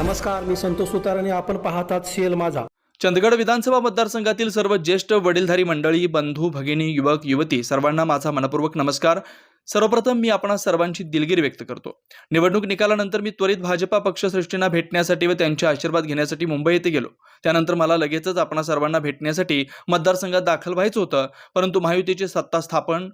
नमस्कार मी संतोष सुतार आणि आपण पाहतात सीएल माझा. चंदगड विधानसभा मतदारसंघातील सर्व ज्येष्ठ वडीलधारी मंडळी बंधू भगिनी युवक युवती सर्वांना माझा मनपूर्वक नमस्कार. सर्वप्रथम मी आपणा सर्वांची दिलगिरी व्यक्त करतो. निवडणूक निकालानंतर मी त्वरित भाजपा पक्षश्रेष्ठींना भेटण्यासाठी व त्यांचे आशीर्वाद घेण्यासाठी मुंबई येथे गेलो. त्यानंतर मला लगेचच आपणा सर्वांना भेटण्यासाठी मतदारसंघात दाखल व्हायचं होतं परंतु महायुतीचे सत्ता स्थापन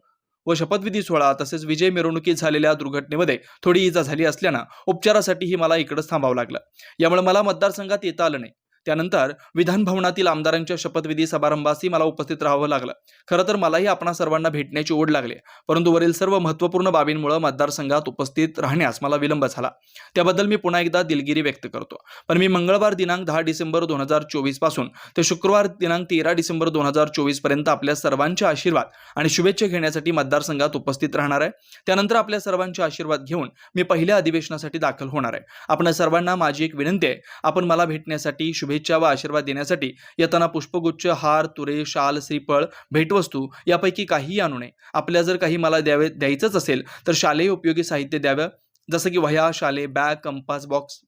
व शपथविधी सोहळा तसेच विजय मिरवणुकीत झालेल्या दुर्घटनेमध्ये थोडी इजा झाली असल्यानं उपचारासाठीही मला इकडंच थांबावं लागलं. यामुळे मला मतदारसंघात येता आलं नाही. त्यानंतर विधानभवनातील आमदारांच्या शपथविधी समारंभासही मला उपस्थित राहावं लागलं. खरं तर मलाही आपणा सर्वांना भेटण्याची ओढ लागली. परंतु वरील सर्व महत्त्वपूर्ण बाबींमुळे मतदारसंघात उपस्थित राहण्यास मला विलंब झाला. त्याबद्दल मी पुन्हा एकदा दिलगिरी व्यक्त करतो. पण मी मंगळवार दिनांक दहा डिसेंबर दोन हजार चोवीसपासून ते शुक्रवार दिनांक तेरा डिसेंबर दोन हजार चोवीसपर्यंत आपल्या सर्वांचे आशीर्वाद आणि शुभेच्छा घेण्यासाठी मतदारसंघात उपस्थित राहणार आहे. त्यानंतर आपल्या सर्वांचे आशीर्वाद घेऊन मी पहिल्या अधिवेशनासाठी दाखल होणार आहे. आपण सर्वांना माझी एक विनंती आहे. आपण मला भेटण्यासाठी शुभे शुभेच्छा व आशीर्वाद देण्यासाठी येताना पुष्पगुच्छ हार तुरे शाल श्रीफळ भेटवस्तू यापैकी काहीही आणू नये. आपल्या जर काही मला द्यावे द्यायचंच असेल तर शालेय उपयोगी साहित्य द्यावं. जसं की वह्या शाले बॅग कंपास बॉक्स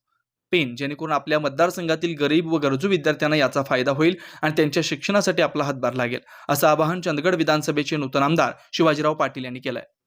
पेन जेणेकरून आपल्या मतदारसंघातील गरीब व गरजू विद्यार्थ्यांना याचा फायदा होईल आणि त्यांच्या शिक्षणासाठी आपला हातभार लागेल. असं आवाहन चंदगड विधानसभेचे नूतन आमदार शिवाजीराव पाटील यांनी केलं आहे